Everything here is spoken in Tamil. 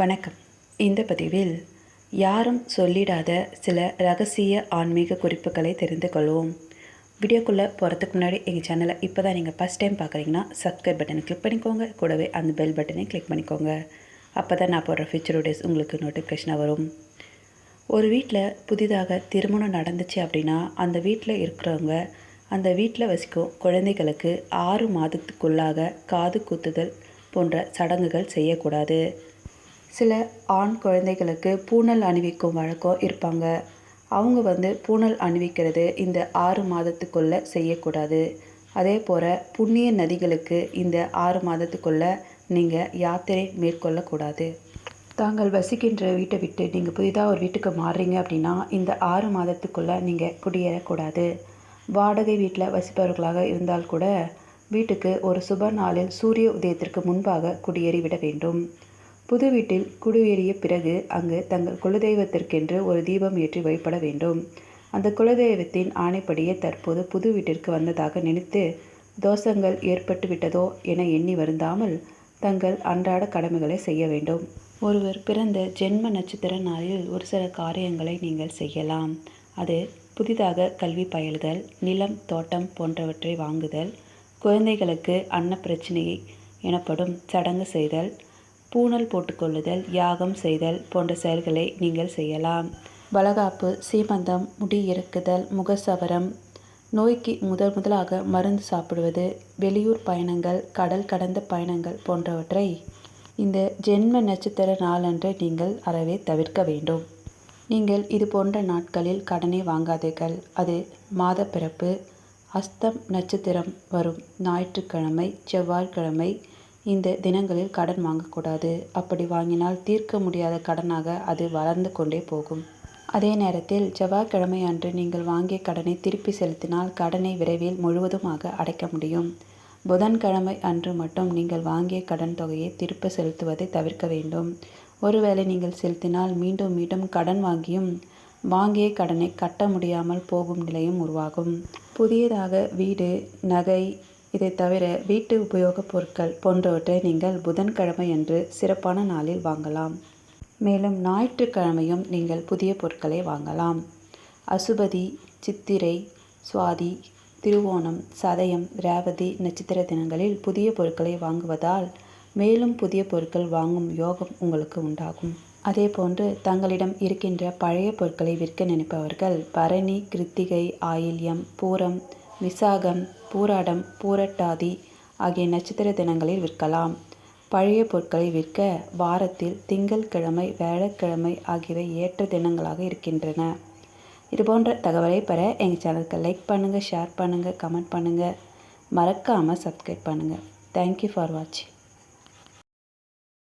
வணக்கம். இந்த பதிவில் யாரும் சொல்லிடாத சில ரகசிய ஆன்மீக குறிப்புகளை தெரிந்து கொள்வோம். வீடியோக்குள்ளே போகிறதுக்கு முன்னாடி எங்கள் சேனலை இப்போ தான் நீங்கள் ஃபஸ்ட் டைம் பார்க்குறீங்கன்னா சப்ஸ்கிரைப் பட்டனை கிளிக் பண்ணிக்கோங்க. கூடவே அந்த பெல் பட்டனை கிளிக் பண்ணிக்கோங்க. அப்போ தான் நான் போடுற ஃபியூச்சர் டேஸ் உங்களுக்கு நோட்டிஃபிகேஷனாக வரும். ஒரு வீட்டில் புதிதாக திருமணம் நடந்துச்சு அப்படின்னா அந்த வீட்டில் இருக்கிறவங்க அந்த வீட்டில் வசிக்கும் குழந்தைகளுக்கு ஆறு மாதத்துக்குள்ளாக காது குத்துதல் போன்ற சடங்குகள் செய்யக்கூடாது. சில ஆண் குழந்தைகளுக்கு பூணல் அணிவிக்கும் வழக்கம் இருப்பாங்க. அவங்க வந்து பூணல் அணிவிக்கிறது இந்த ஆறு மாதத்துக்குள்ளே செய்யக்கூடாது. அதே போல் புண்ணிய நதிகளுக்கு இந்த ஆறு மாதத்துக்குள்ளே நீங்கள் யாத்திரை மேற்கொள்ளக்கூடாது. தாங்கள் வசிக்கின்ற வீட்டை விட்டு நீங்கள் புதிதாக ஒரு வீட்டுக்கு மாறுறீங்க அப்படின்னா இந்த ஆறு மாதத்துக்குள்ளே நீங்கள் குடியேறக்கூடாது. வாடகை வீட்டில் வசிப்பவர்களாக இருந்தால் கூட வீட்டுக்கு ஒரு சுப நாளில் சூரிய உதயத்திற்கு முன்பாக குடியேறிவிட வேண்டும். புது வீட்டில் குடியேறிய பிறகு அங்கு தங்கள் குலதெய்வத்திற்கென்று ஒரு தீபம் ஏற்றி வழிபட வேண்டும். அந்த குலதெய்வத்தின் ஆணைப்படியே தற்போது புது வீட்டிற்கு வந்ததாக நினைத்து தோஷங்கள் ஏற்பட்டு விட்டதோ என எண்ணி வருந்தாமல் தங்கள் அன்றாட கடமைகளை செய்ய வேண்டும். ஒருவர் பிறந்த ஜென்ம நட்சத்திர நாளில் ஒரு சில காரியங்களை நீங்கள் செய்யலாம். அது புதிதாக கல்வி பயிலுதல் நிலம் தோட்டம் போன்றவற்றை வாங்குதல் குழந்தைகளுக்கு அன்ன பிரச்சனையை எனப்படும் சடங்கு செய்தல் பூணல் போட்டுக்கொள்ளுதல் யாகம் செய்தல் போன்ற செயல்களை நீங்கள் செய்யலாம். வளகாப்பு சீமந்தம் முடி இறக்குதல் முகசவரம் நோய்க்கு முதல் முதலாக மருந்து சாப்பிடுவது வெளியூர் பயணங்கள் கடல் கடந்த பயணங்கள் போன்றவற்றை இந்த ஜென்ம நட்சத்திர நாளன்று நீங்கள் அறவே தவிர்க்க வேண்டும். நீங்கள் இது போன்ற நாட்களில் கடனை வாங்காதீர்கள். அது மாத பிறப்பு அஸ்தம் நட்சத்திரம் வரும் ஞாயிற்றுக்கிழமை செவ்வாய்க்கிழமை இந்த தினங்களில் கடன் வாங்கக்கூடாது. அப்படி வாங்கினால் தீர்க்க முடியாத கடனாக அது வளர்ந்து கொண்டே போகும். அதே நேரத்தில் செவ்வாய்க்கிழமை அன்று நீங்கள் வாங்கிய கடனை திருப்பி செலுத்தினால் கடனை விரைவில் முழுவதுமாக அடைக்க முடியும். புதன்கிழமை அன்று மட்டும் நீங்கள் வாங்கிய கடன் தொகையை திருப்ப செலுத்துவதை தவிர்க்க வேண்டும். ஒருவேளை நீங்கள் செலுத்தினால் மீண்டும் மீண்டும் கடன் வாங்கியும் வாங்கிய கடனை கட்ட முடியாமல் போகும் நிலையும் உருவாகும். புதியதாக வீடு நகை இதை தவிர வீட்டு உபயோகப் பொருட்கள் போன்றவற்றை நீங்கள் புதன்கிழமை அன்று சிறப்பான நாளில் வாங்கலாம். மேலும் ஞாயிற்றுக்கிழமையும் நீங்கள் புதிய பொருட்களை வாங்கலாம். அசுபதி சித்திரை சுவாதி திருவோணம் சதயம் ரேவதி நட்சத்திர தினங்களில் புதிய பொருட்களை வாங்குவதால் மேலும் புதிய பொருட்கள் வாங்கும் யோகம் உங்களுக்கு உண்டாகும். அதே போன்று தங்களிடம் இருக்கின்ற பழைய பொருட்களை விற்க நினைப்பவர்கள் பரணி கிருத்திகை ஆயில்யம் பூரம் விசாகம் பூராடம் பூரட்டாதி ஆகிய நட்சத்திர தினங்களில் விற்கலாம். பழைய பொருட்களை விற்க வாரத்தில் திங்கள்கிழமை வியாழக்கிழமை ஆகியவை ஏற்ற தினங்களாக இருக்கின்றன. இது போன்ற தகவலை பெற எங்கள் சேனலுக்கு லைக் பண்ணுங்கள் ஷேர் பண்ணுங்கள் கமெண்ட் பண்ணுங்கள் மறக்காமல் சப்ஸ்கிரைப் பண்ணுங்கள் தேங்க்யூ ஃபார் வாட்சிங்